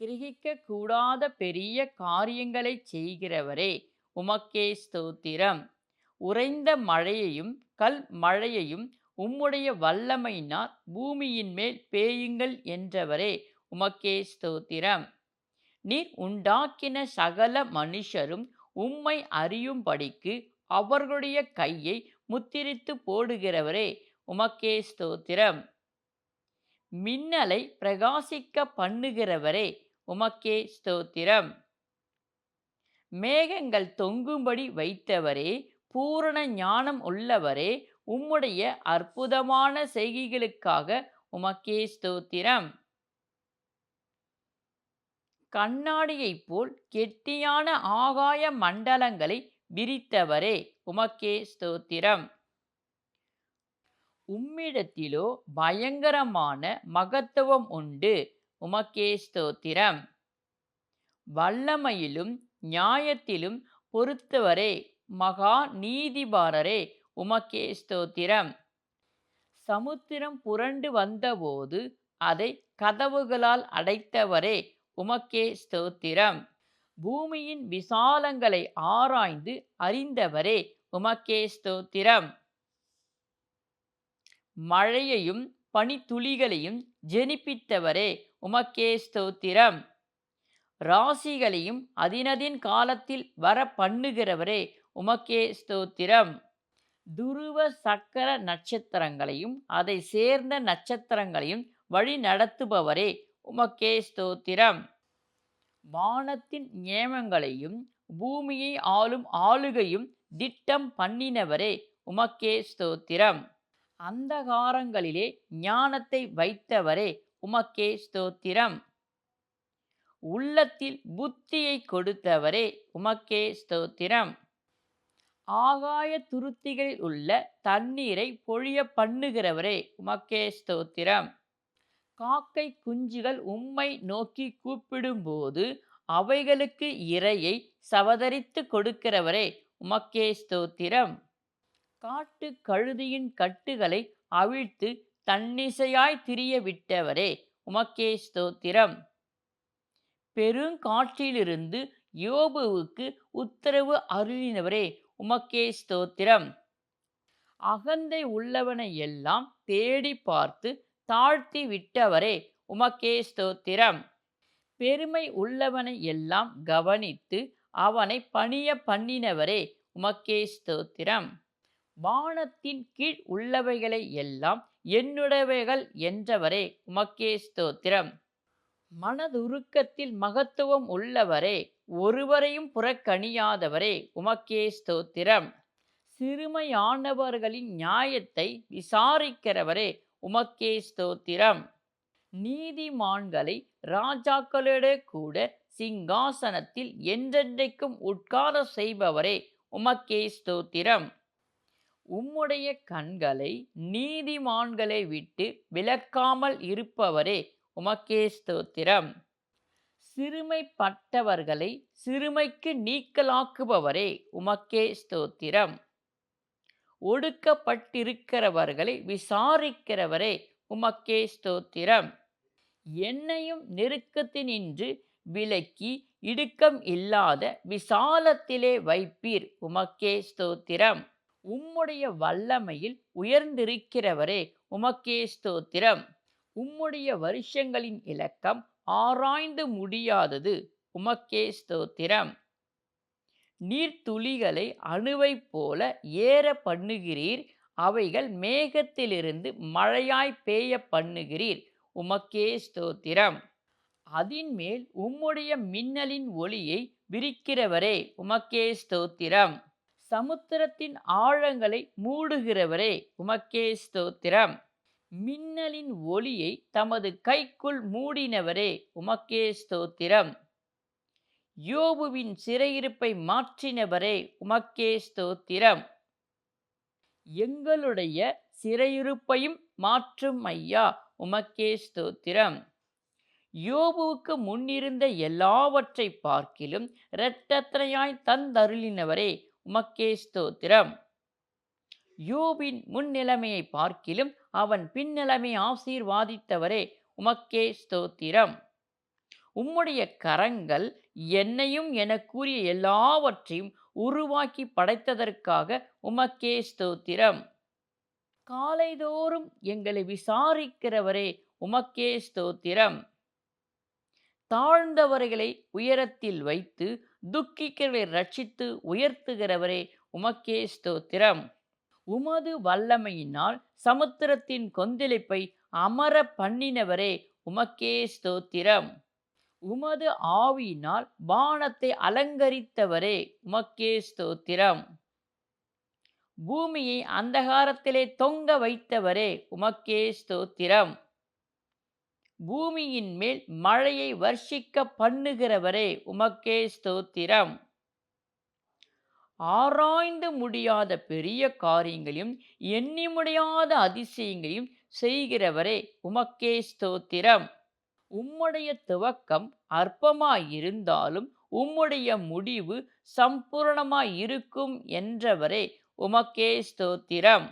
கிரகிக்க கூடாத பெரிய காரியங்களைச் செய்கிறவரே உமக்கே ஸ்தோத்திரம். உறைந்த மழையையும் கல் மழையையும் உம்முடைய வல்லமையினால் பூமியின் மேல் பேயுங்கள் என்றவரே உமக்கே ஸ்தோத்திரம். நீர் உண்டாக்கின சகல மனுஷரும் உம்மை அறியும்படிக்கு அவர்களுடைய கையை முத்திரித்து போடுகிறவரே உமக்கே ஸ்தோத்திரம். மின்னலை பிரகாசிக்க பண்ணுகிறவரே உமக்கே ஸ்தோத்திரம். மேகங்கள் தொங்கும்படி வைத்தவரே பூரண ஞானம் உள்ளவரே உம்முடைய அற்புதமான செய்கைகளுக்காக உமக்கே ஸ்தோத்திரம். கண்ணாடியைப் போல் கெட்டியான ஆகாய மண்டலங்களை விரித்தவரே உமக்கே ஸ்தோத்திரம். உம்மிடத்திலோ பயங்கரமான மகத்துவம் உண்டு. உமக்கே ஸ்தோத்திரம். வல்லமையிலும் நியாயத்திலும் பொறுத்தவரே மகா நீதிபாரரே உமக்கே ஸ்தோத்திரம். சமுத்திரம் புரண்டு வந்தபோது அதை கதவுகளால் அடைத்தவரே உமக்கே ஸ்தோத்திரம். பூமியின் விசாலங்களை ஆராய்ந்து அறிந்தவரே உமக்கே ஸ்தோத்திரம். மழையையும் பனித்துளிகளையும் ஜெனிப்பித்தவரே உமக்கே ஸ்தோத்திரம். ராசிகளையும் அதினதின் காலத்தில் வர பண்ணுகிறவரே உமக்கே ஸ்தோத்திரம். துருவ சக்கர நட்சத்திரங்களையும் அதை சேர்ந்த நட்சத்திரங்களையும் வழி நடத்துபவரே உமக்கே ஸ்தோத்திரம். வானத்தின் நியமங்களையும் பூமியை ஆளும் ஆளுகையும் திட்டம் பண்ணினவரே உமக்கே ஸ்தோத்திரம். அந்தகாரங்களிலே ஞானத்தை வைத்தவரே உமக்கே ஸ்தோத்திரம். உள்ளத்தில் புத்தியை கொடுத்தவரே உமக்கே ஸ்தோத்திரம். ஆகாய துருத்திகளில் உள்ள தண்ணீரை பொழிய பண்ணுகிறவரே உமக்கே ஸ்தோத்திரம். காக்கை குஞ்சுகள் உம்மை நோக்கி கூப்பிடும்போது அவைகளுக்கு இரையை சவதரித்து கொடுக்கிறவரே உமக்கே ஸ்தோத்திரம். காட்டு கழுதியின் கட்டுகளை அவிழ்த்து தன்னிசையாய் திரிய விட்டவரே உமக்கே ஸ்தோத்திரம். பெருங்காற்றிலிருந்து யோபுவுக்கு உத்தரவு அருளினவரே உமக்கே ஸ்தோத்திரம். அகந்தை உள்ளவனை எல்லாம் தேடி பார்த்து தாழ்த்தி விட்டவரே உமக்கே ஸ்தோத்திரம். பெருமை உள்ளவனை எல்லாம் கவனித்து அவனை பணிய பண்ணினவரே உமக்கே ஸ்தோத்திரம். வானத்தின் கீழ் உள்ளவைகளை எல்லாம் என்னுடையவைகள் என்றவரே உமக்கே ஸ்தோத்திரம். மனதுருக்கத்தில் மகத்துவம் உள்ளவரே ஒருவரையும் புறக்கணியாதவரே உமக்கே ஸ்தோத்திரம். சிறுமையானவர்களின் நியாயத்தை விசாரிக்கிறவரே உமக்கே ஸ்தோத்திரம். நீதிமான்களை ராஜாக்களோட கூட சிங்காசனத்தில் என்றென்றைக்கும் உட்கார செய்பவரே உமக்கே ஸ்தோத்திரம். உம்முடைய கண்களை நீதிமான்களை விட்டு விலக்காமல் இருப்பவரே உமக்கே ஸ்தோத்திரம். சிறுமைப்பட்டவர்களை சிறுமைக்கு நீக்கலாக்குபவரே உமக்கே ஸ்தோத்திரம். ஒடுக்கப்பட்டிருக்கிறவர்களை விசாரிக்கிறவரே உமக்கே ஸ்தோத்திரம். என்னையும் நெருக்கத்தினின்று விலக்கி இடுக்கம் இல்லாத விசாலத்திலே வைப்பீர் உமக்கே ஸ்தோத்திரம். உம்முடைய வல்லமையில் உயர்ந்திருக்கிறவரே உமக்கே ஸ்தோத்திரம். உம்முடைய வருஷங்களின் இலக்கம் ஆராய்ந்து முடியாதது உமக்கே ஸ்தோத்திரம். நீர்த்துளிகளை அணுவைப் போல ஏற பண்ணுகிறீர் அவைகள் மேகத்திலிருந்து மழையாய் பேய பண்ணுகிறீர் உமக்கே ஸ்தோத்திரம். அதின்மேல் உம்முடைய மின்னலின் ஒளியை விரிக்கிறவரே உமக்கே ஸ்தோத்திரம். சமுத்திரத்தின் ஆழங்களை மூடுகிறவரே. உமக்கே ஸ்தோத்திரம். மின்னலின் ஒளியை தமது கைக்குள் மூடினவரே. உமக்கே ஸ்தோத்திரம். யோபுவின் சிறையிருப்பை மாற்றினவரே. உமக்கே ஸ்தோத்திரம். எங்களுடைய சிறையிருப்பையும் மாற்றும் ஐயா. உமக்கே ஸ்தோத்திரம். யோபுவுக்கு முன்னிருந்த எல்லாவற்றை பார்க்கிலும் இரட்டத்தனையாய் தந்தருளினவரே. உமக்கே ஸ்தோத்திரம். யோபின் முன்னிலைமையை பார்க்கிலும் அவன் பின்னிலைமை ஆசீர்வாதித்தவரே உமக்கே ஸ்தோத்திரம். உம்முடைய கரங்கள் என்னையும் என கூறிய எல்லாவற்றையும் உருவாக்கி படைத்ததற்காக உமக்கே ஸ்தோத்திரம். காலைதோறும் எங்களை விசாரிக்கிறவரே உமக்கே ஸ்தோத்திரம். தாழ்ந்தவர்களை உயரத்தில் வைத்து துக்கிக்கிறவரை ரட்சித்து உயர்த்துகிறவரே உமக்கே ஸ்தோத்திரம். உமது வல்லமையினால் சமுத்திரத்தின் கொந்தளிப்பை அமர பண்ணினவரே உமக்கே ஸ்தோத்திரம். உமது ஆவியினால் வானத்தை அலங்கரித்தவரே உமக்கே ஸ்தோத்திரம். பூமியை அந்தகாரத்திலே தொங்க வைத்தவரே உமக்கே ஸ்தோத்திரம். பூமியின் மேல் மழையை வர்ஷிக்க பண்ணுகிறவரே உமக்கே ஸ்தோத்திரம். ஆராய்ந்து முடியாத பெரிய காரியங்களையும் எண்ணி முடியாத அதிசயங்களையும் செய்கிறவரே உமக்கே ஸ்தோத்திரம். உம்முடைய துவக்கம் அற்பமாயிருந்தாலும் உம்முடைய முடிவு சம்பூர்ணமாயிருக்கும் என்றவரே உமக்கே ஸ்தோத்திரம்.